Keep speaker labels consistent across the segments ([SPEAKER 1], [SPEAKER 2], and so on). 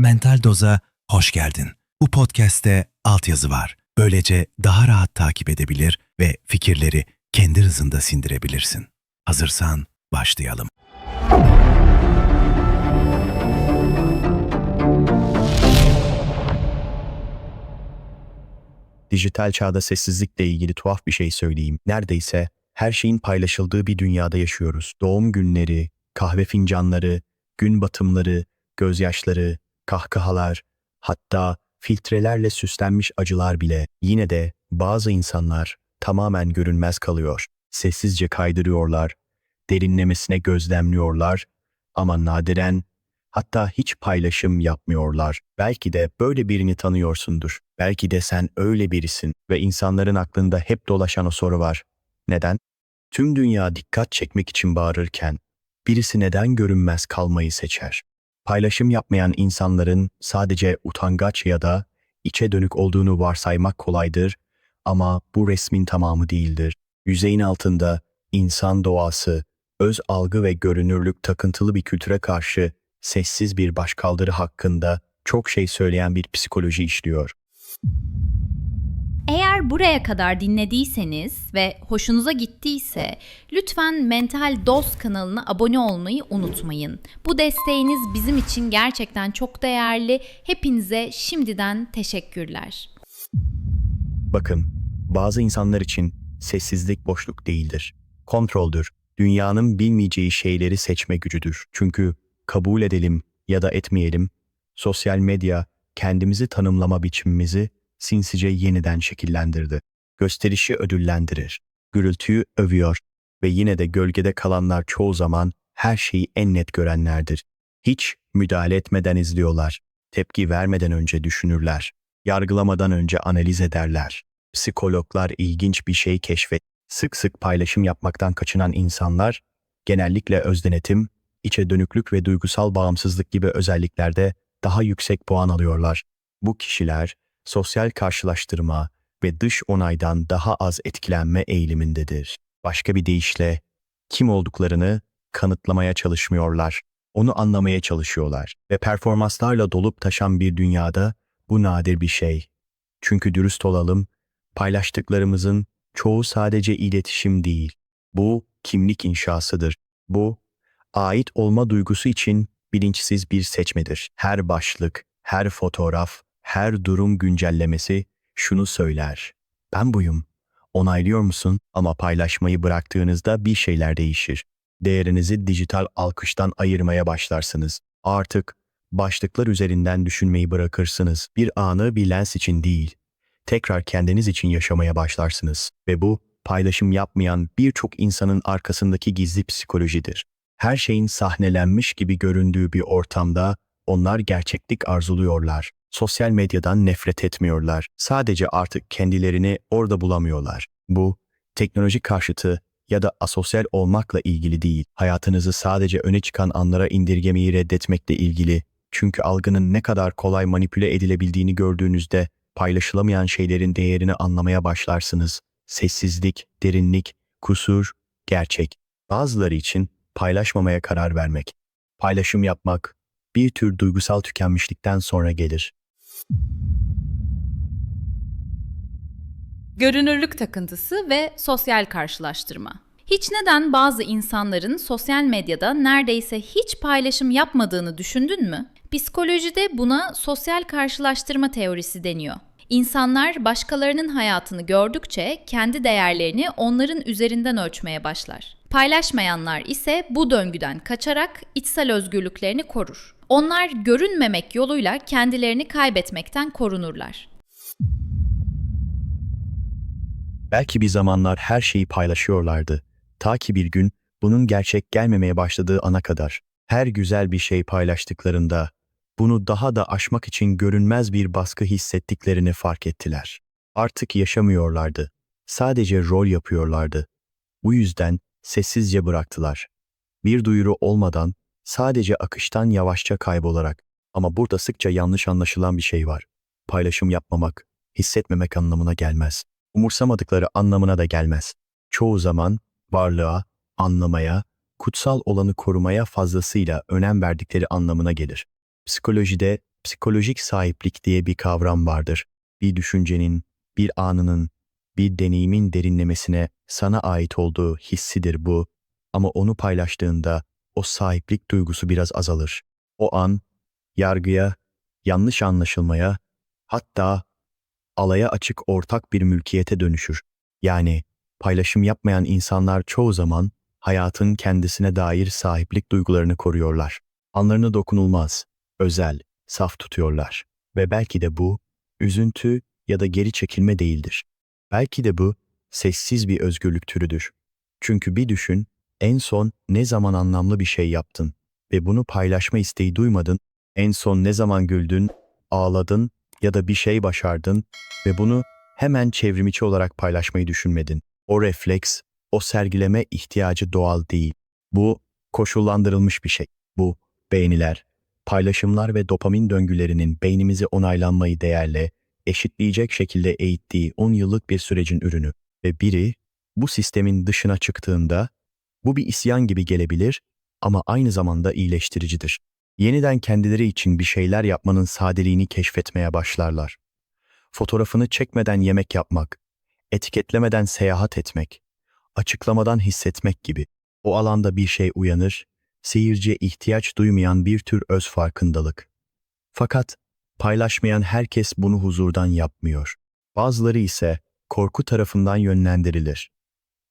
[SPEAKER 1] Mental Doz'a hoş geldin. Bu podcast'te altyazı var. Böylece daha rahat takip edebilir ve fikirleri kendi hızında sindirebilirsin. Hazırsan başlayalım.
[SPEAKER 2] Dijital çağda sessizlikle ilgili tuhaf bir şey söyleyeyim. Neredeyse her şeyin paylaşıldığı bir dünyada yaşıyoruz. Doğum günleri, kahve fincanları, gün batımları, gözyaşları, kahkahalar, hatta filtrelerle süslenmiş acılar bile yine de bazı insanlar tamamen görünmez kalıyor. Sessizce kaydırıyorlar, derinlemesine gözlemliyorlar ama nadiren hatta hiç paylaşım yapmıyorlar. Belki de böyle birini tanıyorsundur. Belki de sen öyle birisin ve insanların aklında hep dolaşan o soru var. Neden? Tüm dünya dikkat çekmek için bağırırken birisi neden görünmez kalmayı seçer? Paylaşım yapmayan insanların sadece utangaç ya da içe dönük olduğunu varsaymak kolaydır ama bu resmin tamamı değildir. Yüzeyin altında insan doğası, öz algı ve görünürlük takıntılı bir kültüre karşı sessiz bir başkaldırı hakkında çok şey söyleyen bir psikoloji işliyor.
[SPEAKER 3] Eğer buraya kadar dinlediyseniz ve hoşunuza gittiyse lütfen Mental Dost kanalına abone olmayı unutmayın. Bu desteğiniz bizim için gerçekten çok değerli. Hepinize şimdiden teşekkürler.
[SPEAKER 2] Bakın, bazı insanlar için sessizlik boşluk değildir. Kontroldür. Dünyanın bilmeyeceği şeyleri seçme gücüdür. Çünkü kabul edelim ya da etmeyelim, sosyal medya kendimizi tanımlama biçimimizi sinsice yeniden şekillendirdi. Gösterişi ödüllendirir, gürültüyü övüyor ve yine de gölgede kalanlar çoğu zaman her şeyi en net görenlerdir. Hiç müdahale etmeden izliyorlar, tepki vermeden önce düşünürler, yargılamadan önce analiz ederler. Psikologlar ilginç bir şey keşfet. Sık sık paylaşım yapmaktan kaçınan insanlar, genellikle özdenetim, içe dönüklük ve duygusal bağımsızlık gibi özelliklerde daha yüksek puan alıyorlar. Bu kişiler sosyal karşılaştırma ve dış onaydan daha az etkilenme eğilimindedir. Başka bir deyişle kim olduklarını kanıtlamaya çalışmıyorlar. Onu anlamaya çalışıyorlar ve performanslarla dolup taşan bir dünyada bu nadir bir şey. Çünkü dürüst olalım, paylaştıklarımızın çoğu sadece iletişim değil. Bu kimlik inşasıdır. Bu ait olma duygusu için bilinçsiz bir seçmedir. Her başlık, her fotoğraf, her durum güncellemesi şunu söyler. Ben buyum. Onaylıyor musun? Ama paylaşmayı bıraktığınızda bir şeyler değişir. Değerinizi dijital alkıştan ayırmaya başlarsınız. Artık başlıklar üzerinden düşünmeyi bırakırsınız. Bir anı bir lens için değil, tekrar kendiniz için yaşamaya başlarsınız. Ve bu paylaşım yapmayan birçok insanın arkasındaki gizli psikolojidir. Her şeyin sahnelenmiş gibi göründüğü bir ortamda onlar gerçeklik arzuluyorlar. Sosyal medyadan nefret etmiyorlar. Sadece artık kendilerini orada bulamıyorlar. Bu teknoloji karşıtı ya da asosyal olmakla ilgili değil. Hayatınızı sadece öne çıkan anlara indirgemeyi reddetmekle ilgili. Çünkü algının ne kadar kolay manipüle edilebildiğini gördüğünüzde paylaşılamayan şeylerin değerini anlamaya başlarsınız. Sessizlik, derinlik, kusur, gerçek. Bazıları için paylaşmamaya karar vermek. Paylaşım yapmak bir tür duygusal tükenmişlikten sonra gelir.
[SPEAKER 3] Görünürlük takıntısı ve sosyal karşılaştırma. Hiç neden bazı insanların sosyal medyada neredeyse hiç paylaşım yapmadığını düşündün mü? Psikolojide buna sosyal karşılaştırma teorisi deniyor. İnsanlar başkalarının hayatını gördükçe kendi değerlerini onların üzerinden ölçmeye başlar. Paylaşmayanlar ise bu döngüden kaçarak içsel özgürlüklerini korur. Onlar görünmemek yoluyla kendilerini kaybetmekten korunurlar.
[SPEAKER 2] Belki bir zamanlar her şeyi paylaşıyorlardı. Ta ki bir gün bunun gerçek gelmemeye başladığı ana kadar. Her güzel bir şey paylaştıklarında bunu daha da aşmak için görünmez bir baskı hissettiklerini fark ettiler. Artık yaşamıyorlardı. Sadece rol yapıyorlardı. Bu yüzden sessizce bıraktılar. Bir duyuru olmadan, sadece akıştan yavaşça kaybolarak. Ama burada sıkça yanlış anlaşılan bir şey var. Paylaşım yapmamak, hissetmemek anlamına gelmez. Umursamadıkları anlamına da gelmez. Çoğu zaman varlığa, anlamaya, kutsal olanı korumaya fazlasıyla önem verdikleri anlamına gelir. Psikolojide Psikolojik sahiplik diye bir kavram vardır. Bir düşüncenin, bir anının, bir deneyimin derinlemesine sana ait olduğu hissidir bu. Ama onu paylaştığında o sahiplik duygusu biraz azalır. O an yargıya, yanlış anlaşılmaya, hatta alaya açık ortak bir mülkiyete dönüşür. Yani paylaşım yapmayan insanlar çoğu zaman hayatın kendisine dair sahiplik duygularını koruyorlar. Anlarını dokunulmaz, özel, saf tutuyorlar. Ve belki de bu, üzüntü ya da geri çekilme değildir. Belki de bu, sessiz bir özgürlük türüdür. Çünkü bir düşün, en son ne zaman anlamlı bir şey yaptın ve bunu paylaşma isteği duymadın, en son ne zaman güldün, ağladın ya da bir şey başardın ve bunu hemen çevrimiçi olarak paylaşmayı düşünmedin. O refleks, o sergileme ihtiyacı doğal değil. Bu koşullandırılmış bir şey. Bu beğeniler, paylaşımlar ve dopamin döngülerinin beynimizi onaylanmayı değerle, eşitleyecek şekilde eğittiği 10 yıllık bir sürecin ürünü. Ve biri bu sistemin dışına çıktığında bu bir isyan gibi gelebilir ama aynı zamanda iyileştiricidir. Yeniden kendileri için bir şeyler yapmanın sadeliğini keşfetmeye başlarlar. Fotoğrafını çekmeden yemek yapmak, etiketlemeden seyahat etmek, açıklamadan hissetmek gibi o alanda bir şey uyanır, seyirciye ihtiyaç duymayan bir tür öz farkındalık. Fakat paylaşmayan herkes bunu huzurdan yapmıyor. Bazıları ise korku tarafından yönlendirilir.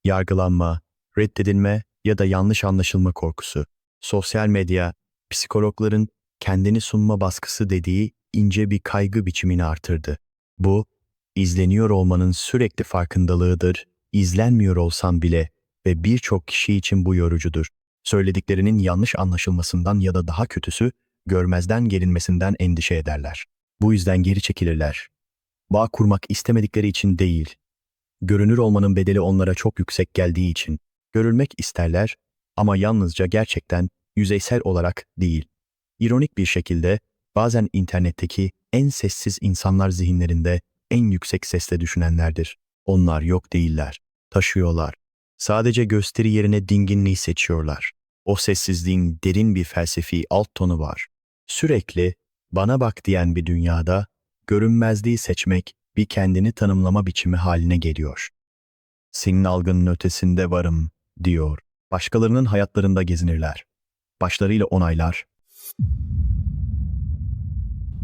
[SPEAKER 2] Yargılanma, reddedilme ya da yanlış anlaşılma korkusu. Sosyal medya, psikologların kendini sunma baskısı dediği ince bir kaygı biçimini artırdı. Bu, izleniyor olmanın sürekli farkındalığıdır, izlenmiyor olsam bile ve birçok kişi için bu yorucudur. Söylediklerinin yanlış anlaşılmasından ya da daha kötüsü, görmezden gelinmesinden endişe ederler. Bu yüzden geri çekilirler. Bağ kurmak istemedikleri için değil, görünür olmanın bedeli onlara çok yüksek geldiği için. Görülmek isterler ama yalnızca gerçekten yüzeysel olarak değil. İronik bir şekilde bazen internetteki en sessiz insanlar zihinlerinde en yüksek sesle düşünenlerdir. Onlar yok değiller, taşıyorlar. Sadece gösteri yerine dinginliği seçiyorlar. O sessizliğin derin bir felsefi alt tonu var. Sürekli bana bak diyen bir dünyada görünmezliği seçmek bir kendini tanımlama biçimi haline geliyor. Senin algının ötesinde varım diyor. Başkalarının hayatlarında gezinirler. Başlarıyla onaylar,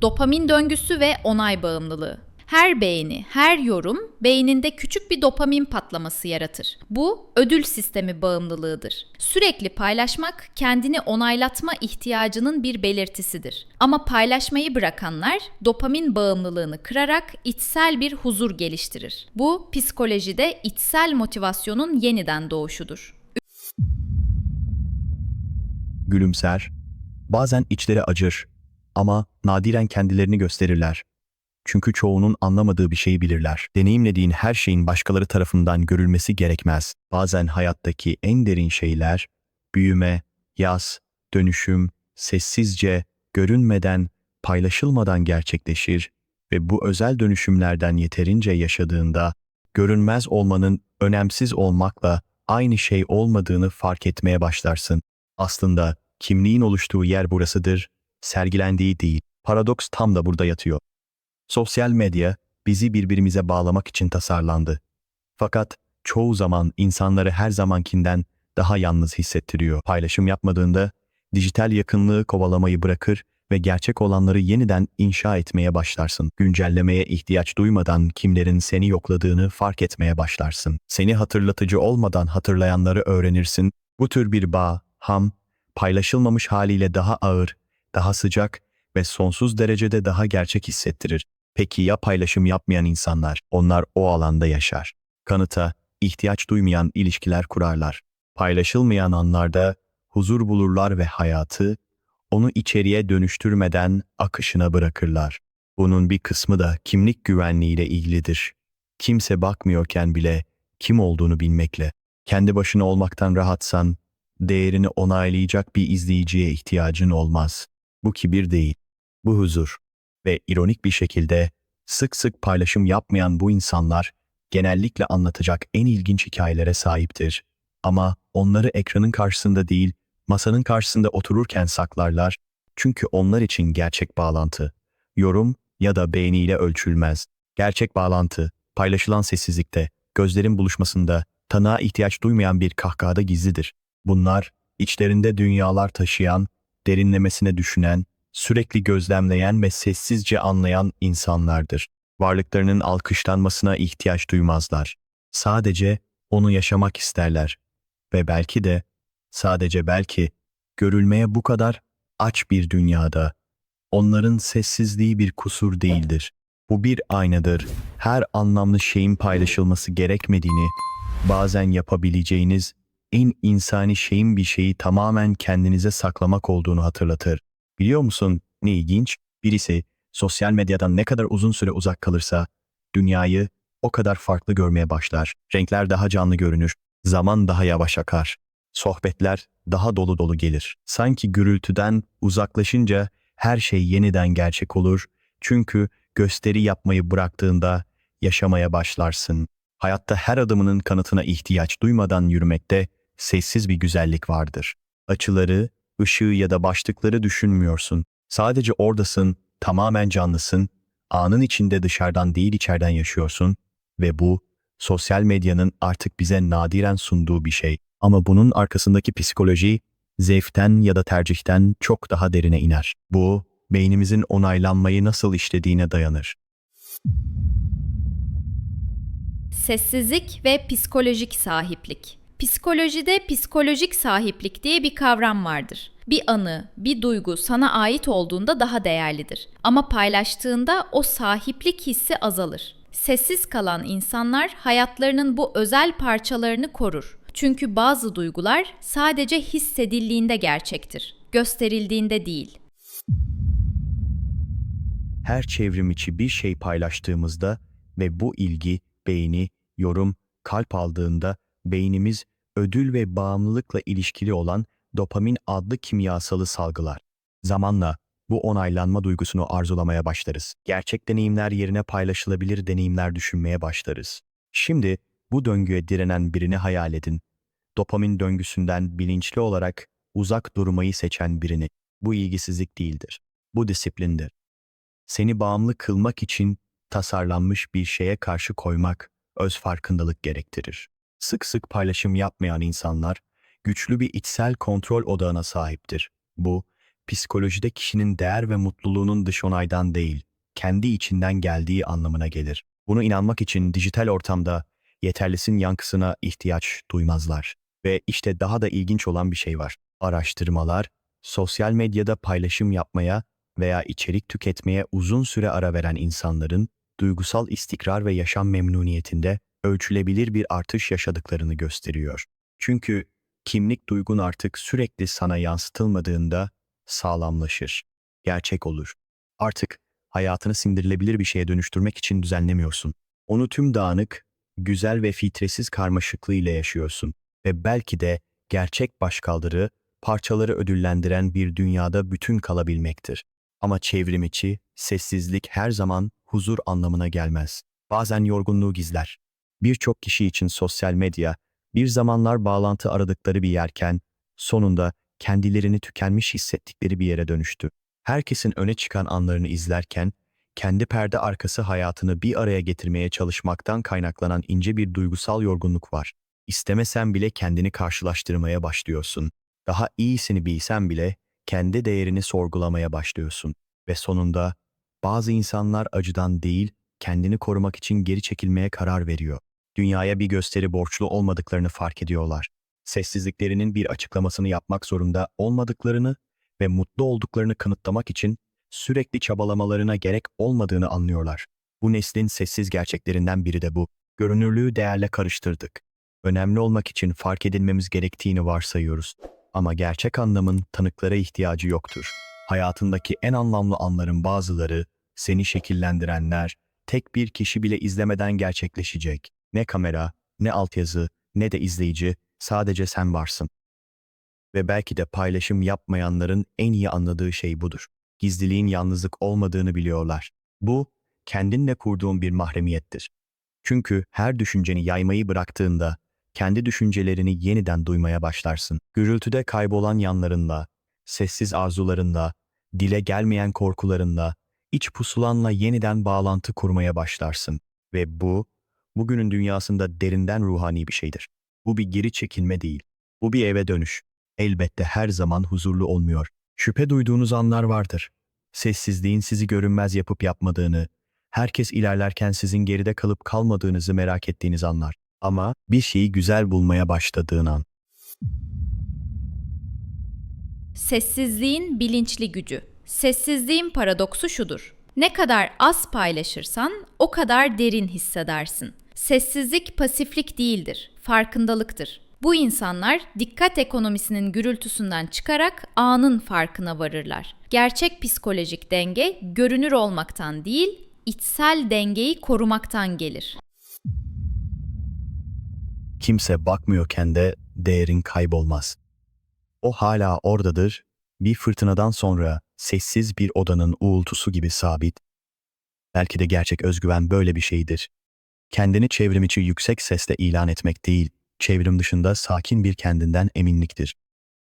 [SPEAKER 3] Dopamin döngüsü ve onay bağımlılığı. Her beğeni, her yorum beyninde küçük bir dopamin patlaması yaratır. Bu ödül sistemi bağımlılığıdır. Sürekli paylaşmak kendini onaylatma ihtiyacının bir belirtisidir. Ama paylaşmayı bırakanlar dopamin bağımlılığını kırarak içsel bir huzur geliştirir. Bu psikolojide içsel motivasyonun yeniden doğuşudur.
[SPEAKER 2] gülümser, bazen içleri acır ama nadiren kendilerini gösterirler. Çünkü çoğunun anlamadığı bir şeyi bilirler. Deneyimlediğin her şeyin başkaları tarafından görülmesi gerekmez. Bazen hayattaki en derin şeyler, büyüme, yaz, dönüşüm, sessizce, görünmeden, paylaşılmadan gerçekleşir ve bu özel dönüşümlerden yeterince yaşadığında, görünmez olmanın önemsiz olmakla aynı şey olmadığını fark etmeye başlarsın. Aslında kimliğin oluştuğu yer burasıdır, sergilendiği değil. Paradoks tam da burada yatıyor. Sosyal medya bizi birbirimize bağlamak için tasarlandı. Fakat çoğu zaman insanları her zamankinden daha yalnız hissettiriyor. Paylaşım yapmadığında dijital yakınlığı kovalamayı bırakır ve gerçek olanları yeniden inşa etmeye başlarsın. Güncellemeye ihtiyaç duymadan kimlerin seni yokladığını fark etmeye başlarsın. Seni hatırlatıcı olmadan hatırlayanları öğrenirsin. Bu tür bir bağ, ham, paylaşılmamış haliyle daha ağır, daha sıcak ve sonsuz derecede daha gerçek hissettirir. Peki ya paylaşım yapmayan insanlar? Onlar o alanda yaşar. Kanıta, ihtiyaç duymayan ilişkiler kurarlar. Paylaşılmayan anlarda huzur bulurlar ve hayatı onu içeriye dönüştürmeden akışına bırakırlar. Bunun bir kısmı da kimlik güvenliğiyle ilgilidir. Kimse bakmıyorken bile kim olduğunu bilmekle. Kendi başına olmaktan rahatsan, değerini onaylayacak bir izleyiciye ihtiyacın olmaz. Bu kibir değil, bu huzur. Ve ironik bir şekilde sık sık paylaşım yapmayan bu insanlar genellikle anlatacak en ilginç hikayelere sahiptir. Ama onları ekranın karşısında değil, masanın karşısında otururken saklarlar Çünkü onlar için gerçek bağlantı, yorum ya da beğeniyle ölçülmez. Gerçek bağlantı, paylaşılan sessizlikte, gözlerin buluşmasında, tanığa ihtiyaç duymayan bir kahkahada gizlidir. Bunlar, içlerinde dünyalar taşıyan, derinlemesine düşünen, sürekli gözlemleyen ve sessizce anlayan insanlardır. Varlıklarının alkışlanmasına ihtiyaç duymazlar. Sadece onu yaşamak isterler. Ve belki de, sadece belki, görülmeye bu kadar aç bir dünyada, onların sessizliği bir kusur değildir. Bu bir aynadır. Her anlamlı şeyin paylaşılması gerekmediğini, bazen yapabileceğiniz en insani şeyin bir şeyi tamamen kendinize saklamak olduğunu hatırlatır. Biliyor musun ne ilginç? Birisi sosyal medyadan ne kadar uzun süre uzak kalırsa dünyayı o kadar farklı görmeye başlar. Renkler daha canlı görünür, zaman daha yavaş akar. Sohbetler daha dolu dolu gelir. Sanki gürültüden uzaklaşınca her şey yeniden gerçek olur. Çünkü gösteri yapmayı bıraktığında yaşamaya başlarsın. Hayatta her adımının kanıtına ihtiyaç duymadan yürümekte sessiz bir güzellik vardır. Açıları, ışığı ya da başlıkları düşünmüyorsun. Sadece oradasın, tamamen canlısın, anın içinde dışarıdan değil içeriden yaşıyorsun ve bu sosyal medyanın artık bize nadiren sunduğu bir şey. Ama bunun arkasındaki psikoloji zevkten ya da tercihten çok daha derine iner. Bu beynimizin onaylanmayı nasıl işlediğine dayanır.
[SPEAKER 3] Sessizlik ve psikolojik sahiplik. Psikolojide psikolojik sahiplik diye bir kavram vardır. Bir anı, bir duygu sana ait olduğunda daha değerlidir. Ama paylaştığında o sahiplik hissi azalır. Sessiz kalan insanlar hayatlarının bu özel parçalarını korur. Çünkü bazı duygular sadece hissedildiğinde gerçektir, gösterildiğinde değil.
[SPEAKER 2] Her çevrim içi bir şey paylaştığımızda ve bu ilgi, beğeni, yorum, kalp aldığında beynimiz ödül ve bağımlılıkla ilişkili olan dopamin adlı kimyasalı salgılar. Zamanla bu onaylanma duygusunu arzulamaya başlarız. Gerçek deneyimler yerine paylaşılabilir deneyimler düşünmeye başlarız. Şimdi bu döngüye direnen birini hayal edin. Dopamin döngüsünden bilinçli olarak uzak durmayı seçen birini. Bu ilgisizlik değildir. Bu disiplindir. Seni bağımlı kılmak için tasarlanmış bir şeye karşı koymak öz farkındalık gerektirir. Sık sık paylaşım yapmayan insanlar güçlü bir içsel kontrol odağına sahiptir. Bu, psikolojide kişinin değer ve mutluluğunun dış onaydan değil, kendi içinden geldiği anlamına gelir. Bunu inanmak için dijital ortamda yeterlisin yankısına ihtiyaç duymazlar. Ve işte daha da ilginç olan bir şey var. Araştırmalar, sosyal medyada paylaşım yapmaya veya içerik tüketmeye uzun süre ara veren insanların duygusal istikrar ve yaşam memnuniyetinde ölçülebilir bir artış yaşadıklarını gösteriyor. Çünkü kimlik duygun artık sürekli sana yansıtılmadığında sağlamlaşır, gerçek olur. Artık hayatını sindirilebilir bir şeye dönüştürmek için düzenlemiyorsun. Onu tüm dağınık, güzel ve filtresiz karmaşıklığıyla yaşıyorsun ve belki de gerçek başkaldırı parçaları ödüllendiren bir dünyada bütün kalabilmektir. Ama çevrim içi, sessizlik her zaman huzur anlamına gelmez. Bazen yorgunluğu gizler. Birçok kişi için sosyal medya, bir zamanlar bağlantı aradıkları bir yerken, sonunda kendilerini tükenmiş hissettikleri bir yere dönüştü. Herkesin öne çıkan anlarını izlerken, kendi perde arkası hayatını bir araya getirmeye çalışmaktan kaynaklanan ince bir duygusal yorgunluk var. İstemesen bile kendini karşılaştırmaya başlıyorsun. Daha iyisini bilsen bile kendi değerini sorgulamaya başlıyorsun. Ve sonunda bazı insanlar acıdan değil, kendini korumak için geri çekilmeye karar veriyor. Dünyaya bir gösteri borçlu olmadıklarını fark ediyorlar. Sessizliklerinin bir açıklamasını yapmak zorunda olmadıklarını ve mutlu olduklarını kanıtlamak için sürekli çabalamalarına gerek olmadığını anlıyorlar. Bu neslin sessiz gerçeklerinden biri de bu. Görünürlüğü değerle karıştırdık. Önemli olmak için fark edilmemiz gerektiğini varsayıyoruz. Ama gerçek anlamın tanıklara ihtiyacı yoktur. Hayatındaki en anlamlı anların bazıları, seni şekillendirenler, tek bir kişi bile izlemeden gerçekleşecek. Ne kamera, ne altyazı, ne de izleyici, sadece sen varsın. Ve belki de paylaşım yapmayanların en iyi anladığı şey budur. Gizliliğin yalnızlık olmadığını biliyorlar. Bu, kendinle kurduğun bir mahremiyettir. Çünkü her düşünceni yaymayı bıraktığında, kendi düşüncelerini yeniden duymaya başlarsın. Gürültüde kaybolan yanlarınla, sessiz arzularınla dile gelmeyen korkularınla, iç pusulanla yeniden bağlantı kurmaya başlarsın. Ve bu, bugünün dünyasında derinden ruhani bir şeydir. Bu bir geri çekilme değil. Bu bir eve dönüş. Elbette her zaman huzurlu olmuyor. Şüphe duyduğunuz anlar vardır. Sessizliğin sizi görünmez yapıp yapmadığını, herkes ilerlerken sizin geride kalıp kalmadığınızı merak ettiğiniz anlar. Ama bir şeyi güzel bulmaya başladığın an.
[SPEAKER 3] Sessizliğin bilinçli gücü. Sessizliğin paradoksu şudur. Ne kadar az paylaşırsan o kadar derin hissedersin. Sessizlik pasiflik değildir, farkındalıktır. Bu insanlar dikkat ekonomisinin gürültüsünden çıkarak anın farkına varırlar. Gerçek psikolojik denge görünür olmaktan değil, içsel dengeyi korumaktan gelir.
[SPEAKER 2] Kimse bakmıyorken de değerin kaybolmaz. O hala oradadır, bir fırtınadan sonra sessiz bir odanın uğultusu gibi sabit. Belki de gerçek özgüven böyle bir şeydir. Kendini çevrim içi yüksek sesle ilan etmek değil, çevrim dışında sakin bir kendinden eminliktir.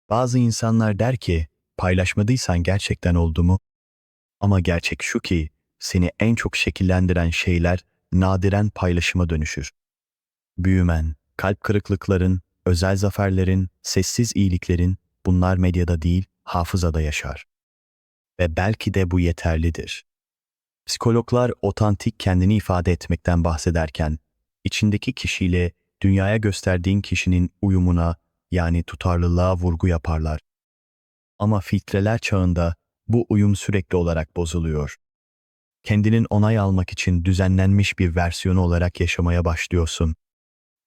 [SPEAKER 2] Bazı insanlar der ki, paylaşmadıysan gerçekten oldu? Ama gerçek şu ki, seni en çok şekillendiren şeyler nadiren paylaşıma dönüşür. Büyümen, kalp kırıklıkların, özel zaferlerin, sessiz iyiliklerin bunlar medyada değil, hafızada yaşar. Ve belki de bu yeterlidir. Psikologlar otantik kendini ifade etmekten bahsederken, içindeki kişiyle dünyaya gösterdiğin kişinin uyumuna yani tutarlılığa vurgu yaparlar. Ama filtreler çağında bu uyum sürekli olarak bozuluyor. Kendinin onay almak için düzenlenmiş bir versiyonu olarak yaşamaya başlıyorsun.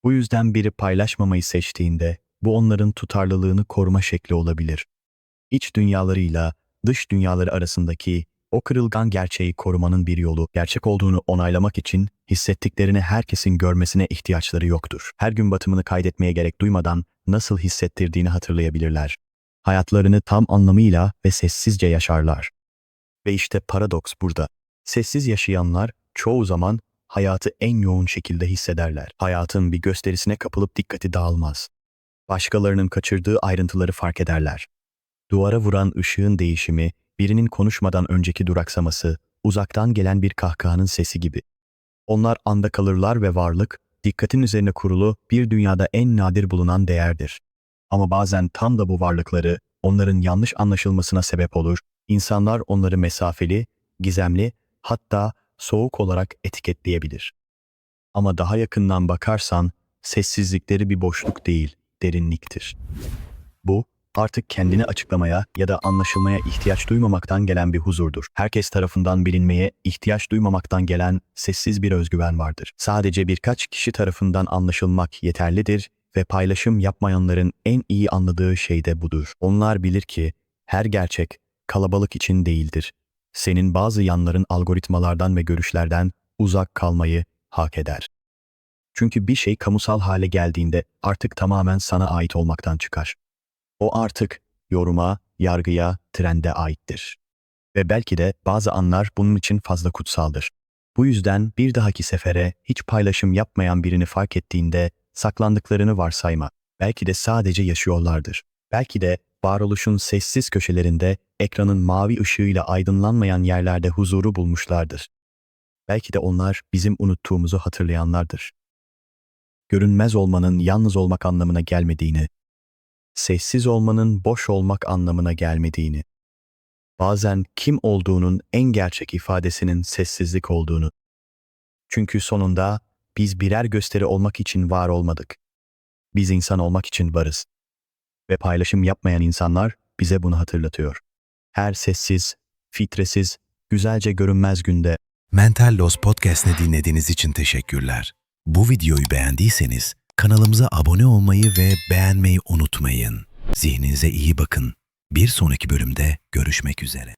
[SPEAKER 2] Bu yüzden biri paylaşmamayı seçtiğinde bu onların tutarlılığını koruma şekli olabilir. İç dünyalarıyla dış dünyaları arasındaki o kırılgan gerçeği korumanın bir yolu, gerçek olduğunu onaylamak için hissettiklerini herkesin görmesine ihtiyaçları yoktur. Her gün batımını kaydetmeye gerek duymadan nasıl hissettirdiğini hatırlayabilirler. Hayatlarını tam anlamıyla ve sessizce yaşarlar. Ve işte paradoks burada. Sessiz yaşayanlar çoğu zaman hayatı en yoğun şekilde hissederler. Hayatın bir gösterisine kapılıp dikkati dağılmaz. Başkalarının kaçırdığı ayrıntıları fark ederler. Duvara vuran ışığın değişimi, birinin konuşmadan önceki duraksaması, uzaktan gelen bir kahkahanın sesi gibi. Onlar anda kalırlar ve varlık, dikkatin üzerine kurulu bir dünyada en nadir bulunan değerdir. Ama bazen tam da bu varlıkları onların yanlış anlaşılmasına sebep olur, insanlar onları mesafeli, gizemli, hatta soğuk olarak etiketleyebilir. Ama daha yakından bakarsan, sessizlikleri bir boşluk değil, derinliktir. Bu, artık kendini açıklamaya ya da anlaşılmaya ihtiyaç duymamaktan gelen bir huzurdur. Herkes tarafından bilinmeye ihtiyaç duymamaktan gelen sessiz bir özgüven vardır. Sadece birkaç kişi tarafından anlaşılmak yeterlidir ve paylaşım yapmayanların en iyi anladığı şey de budur. Onlar bilir ki her gerçek kalabalık için değildir. Senin bazı yanların algoritmalardan ve görüşlerden uzak kalmayı hak eder. Çünkü bir şey kamusal hale geldiğinde artık tamamen sana ait olmaktan çıkar. O artık yoruma, yargıya, trende aittir. Ve belki de bazı anlar bunun için fazla kutsaldır. Bu yüzden bir dahaki sefere hiç paylaşım yapmayan birini fark ettiğinde saklandıklarını varsayma. Belki de sadece yaşıyorlardır. Belki de varoluşun sessiz köşelerinde ekranın mavi ışığıyla aydınlanmayan yerlerde huzuru bulmuşlardır. Belki de onlar bizim unuttuğumuzu hatırlayanlardır. Görünmez olmanın yalnız olmak anlamına gelmediğini, sessiz olmanın boş olmak anlamına gelmediğini, bazen kim olduğunun en gerçek ifadesinin sessizlik olduğunu. Çünkü sonunda biz birer gösteri olmak için var olmadık. Biz insan olmak için varız. Ve paylaşım yapmayan insanlar bize bunu hatırlatıyor. Her sessiz, fitresiz, güzelce görünmez günde
[SPEAKER 1] Mental Loss Podcast'ini dinlediğiniz için teşekkürler. Bu videoyu beğendiyseniz kanalımıza abone olmayı ve beğenmeyi unutmayın. Zihninize iyi bakın. Bir sonraki bölümde görüşmek üzere.